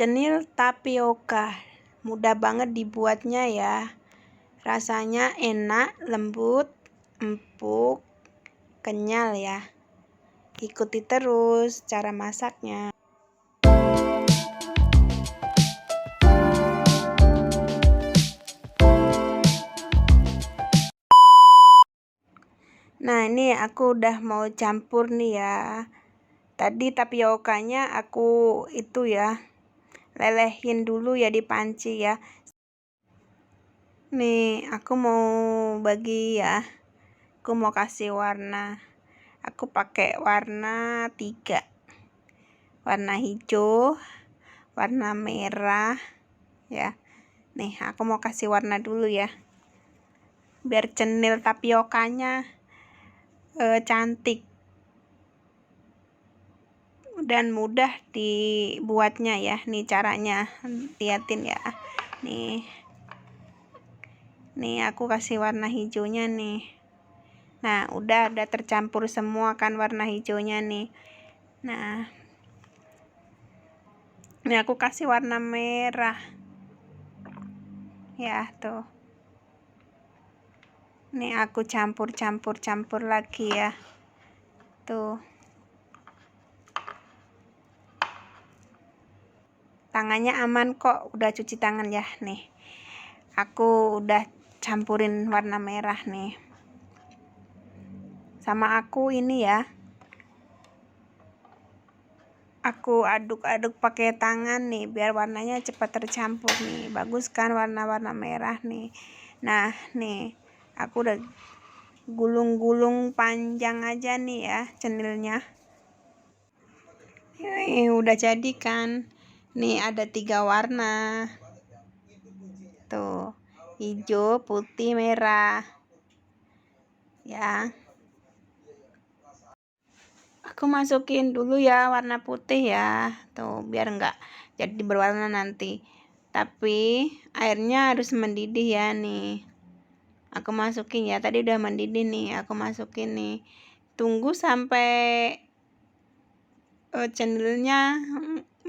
cenil tapioka mudah banget dibuatnya ya. Rasanya enak lembut empuk kenyal ya. Ikuti terus cara masaknya. Nah ini aku udah mau campur nih ya. Tadi tapiokanya aku itu ya lelehin dulu ya di panci ya. Nih aku mau bagi ya. Aku mau kasih warna. Aku pakai warna tiga. Warna hijau warna merah ya. Nih aku mau kasih warna dulu ya. Biar cenil tapiokanya e, cantik dan mudah dibuatnya ya nih caranya. Liatin ya. Nih. Nih aku kasih warna hijaunya nih. Nah udah udah tercampur semua kan warna hijaunya nih. Nah. Ini aku kasih warna merah. Ya tuh. Ini aku campur campur campur lagi ya. Tuh tangannya aman kok udah cuci tangan ya nih. Aku udah campurin warna merah nih. Sama aku ini ya. Aku aduk-aduk pakai tangan nih biar warnanya cepat tercampur nih. Bagus kan warna-warna merah nih. Nah nih aku udah gulung-gulung panjang aja nih ya cenilnya ini udah jadi kan nih ada tiga warna. Tuh hijau putih merah. Ya. Aku masukin dulu ya warna putih ya. Tuh biar enggak jadi berwarna nanti. Tapi airnya harus mendidih ya nih. Aku masukin ya tadi udah mendidih nih. Aku masukin nih. Tunggu sampai uh, cendernya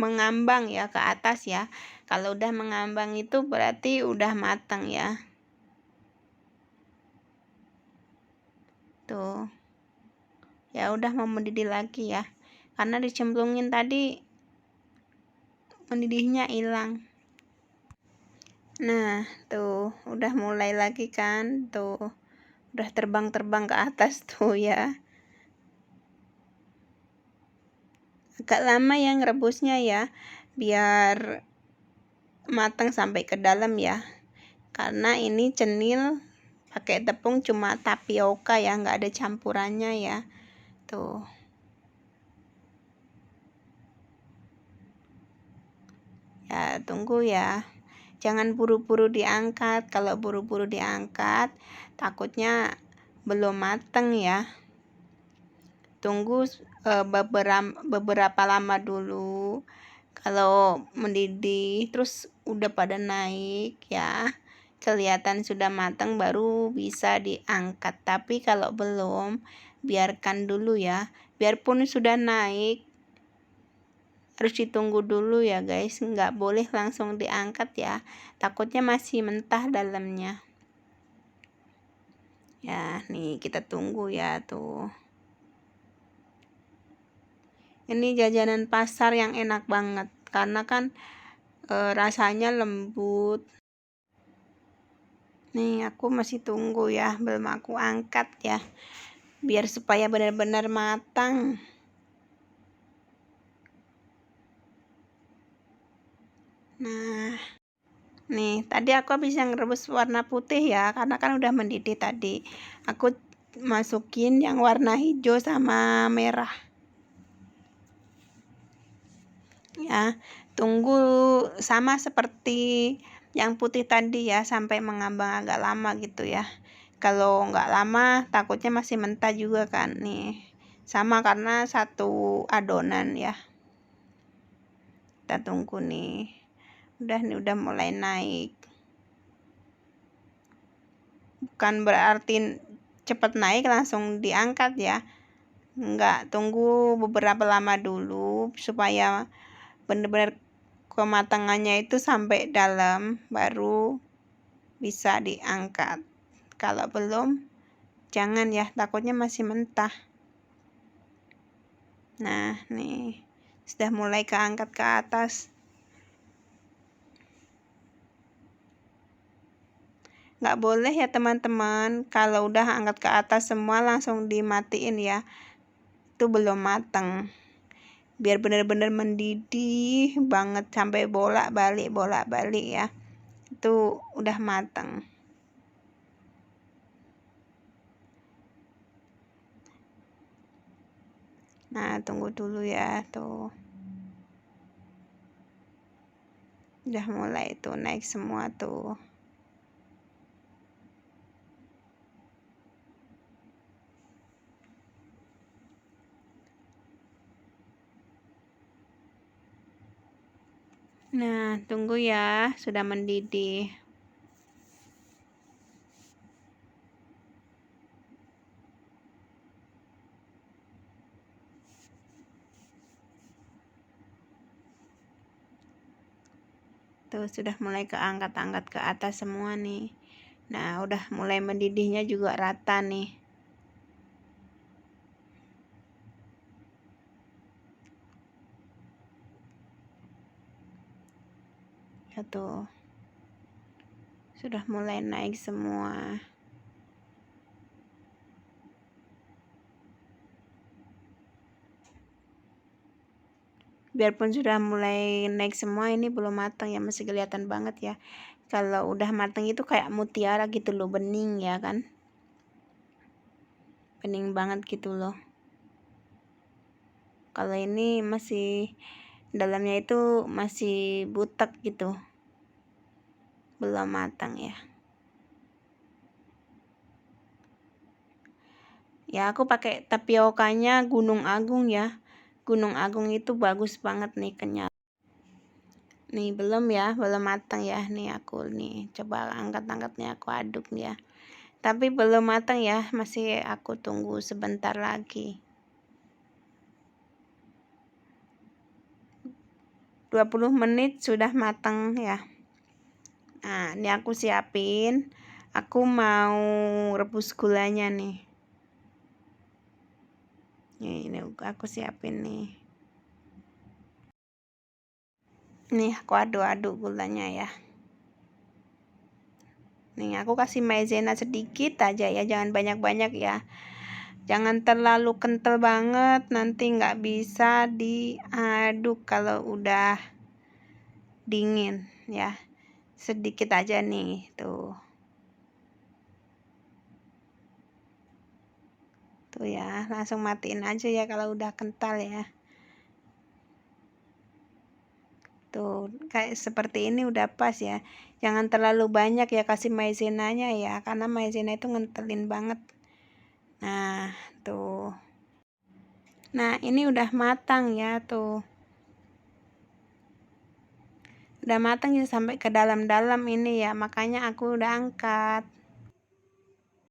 mengambang ya ke atas ya. Kalau udah mengambang itu berarti udah matang ya. Tuh. Ya udah mau mendidih lagi ya. Karena dicemplungin tadi mendidihnya hilang. Nah tuh. Udah mulai lagi kan? Tuh. Udah terbang-terbang ke atas tuh ya agak lama yang rebusnya ya biar matang sampai ke dalam ya. Karena ini cenil pakai tepung cuma tapioka ya nggak ada campurannya ya. Tuh. Ya tunggu ya. Jangan buru-buru diangkat. Kalau buru-buru diangkat takutnya belum mateng ya. Tunggu uh, beberapa beberapa lama dulu. Kalau mendidih terus udah pada naik ya. Kelihatan sudah matang baru bisa diangkat. Tapi kalau belum biarkan dulu ya. Biarpun sudah naik harus ditunggu dulu ya guys. Nggak boleh langsung diangkat ya. Takutnya masih mentah dalamnya. Ya nih kita tunggu ya tuh ini jajanan pasar yang enak banget karena kan e, rasanya lembut. Nih aku masih tunggu ya belum aku angkat ya biar supaya benar-benar matang. Nah nih tadi aku bisa ngerebus warna putih ya karena kan udah mendidih tadi. Aku masukin yang warna hijau sama merah ya tunggu sama seperti yang putih tadi ya sampai mengambang agak lama gitu ya. Kalau nggak lama takutnya masih mentah juga kan nih. Sama karena satu adonan ya. Kita tunggu nih. Udah nih udah mulai naik. Bukan berarti cepat naik langsung diangkat ya. Enggak tunggu beberapa lama dulu supaya benar-benar kematangannya itu sampai dalam baru bisa diangkat. Kalau belum jangan ya takutnya masih mentah. Nah nih sudah mulai keangkat ke atas. Nggak boleh ya teman-teman. Kalau udah angkat ke atas semua langsung dimatiin ya. Itu belum matang biar benar-benar mendidih banget sampai bolak-balik bolak-balik ya. Itu udah matang nah tunggu dulu ya tuh. Udah mulai tuh naik semua tuh Nah, tunggu ya, sudah mendidih. Tuh, sudah mulai keangkat-angkat ke atas semua nih. Nah, udah mulai mendidihnya juga rata nih. Tuh sudah mulai naik semua. Biarpun sudah mulai naik semua ini belum matang ya. Masih kelihatan banget ya. Kalau udah matang itu kayak mutiara gitu loh bening ya kan? Bening banget gitu loh. Kalau ini masih dalamnya itu masih butek gitu. Belum matang ya. Ya aku pakai tapiokanya Gunung Agung ya. Gunung Agung itu bagus banget nih kenyal. Nih belum ya. Belum matang ya. Nih aku nih coba angkat-angkatnya aku aduk ya. Tapi belum matang ya. Masih aku tunggu sebentar lagi 20 menit sudah matang ya. Nah ini aku siapin. Aku mau rebus gulanya nih. Ini aku siapin nih. Nih aku aduk-aduk gulanya ya. Nih aku kasih maizena sedikit aja ya. Jangan banyak-banyak ya jangan terlalu kental banget nanti nggak bisa diaduk kalau udah dingin ya. Sedikit aja nih tuh. Tuh ya langsung matiin aja ya kalau udah kental ya. Tuh kayak seperti ini udah pas ya. Jangan terlalu banyak ya kasih maizenanya ya karena maizena itu ngentelin banget Nah, tuh. Nah, ini udah matang ya, tuh. Udah matang ya sampai ke dalam-dalam ini ya, makanya aku udah angkat.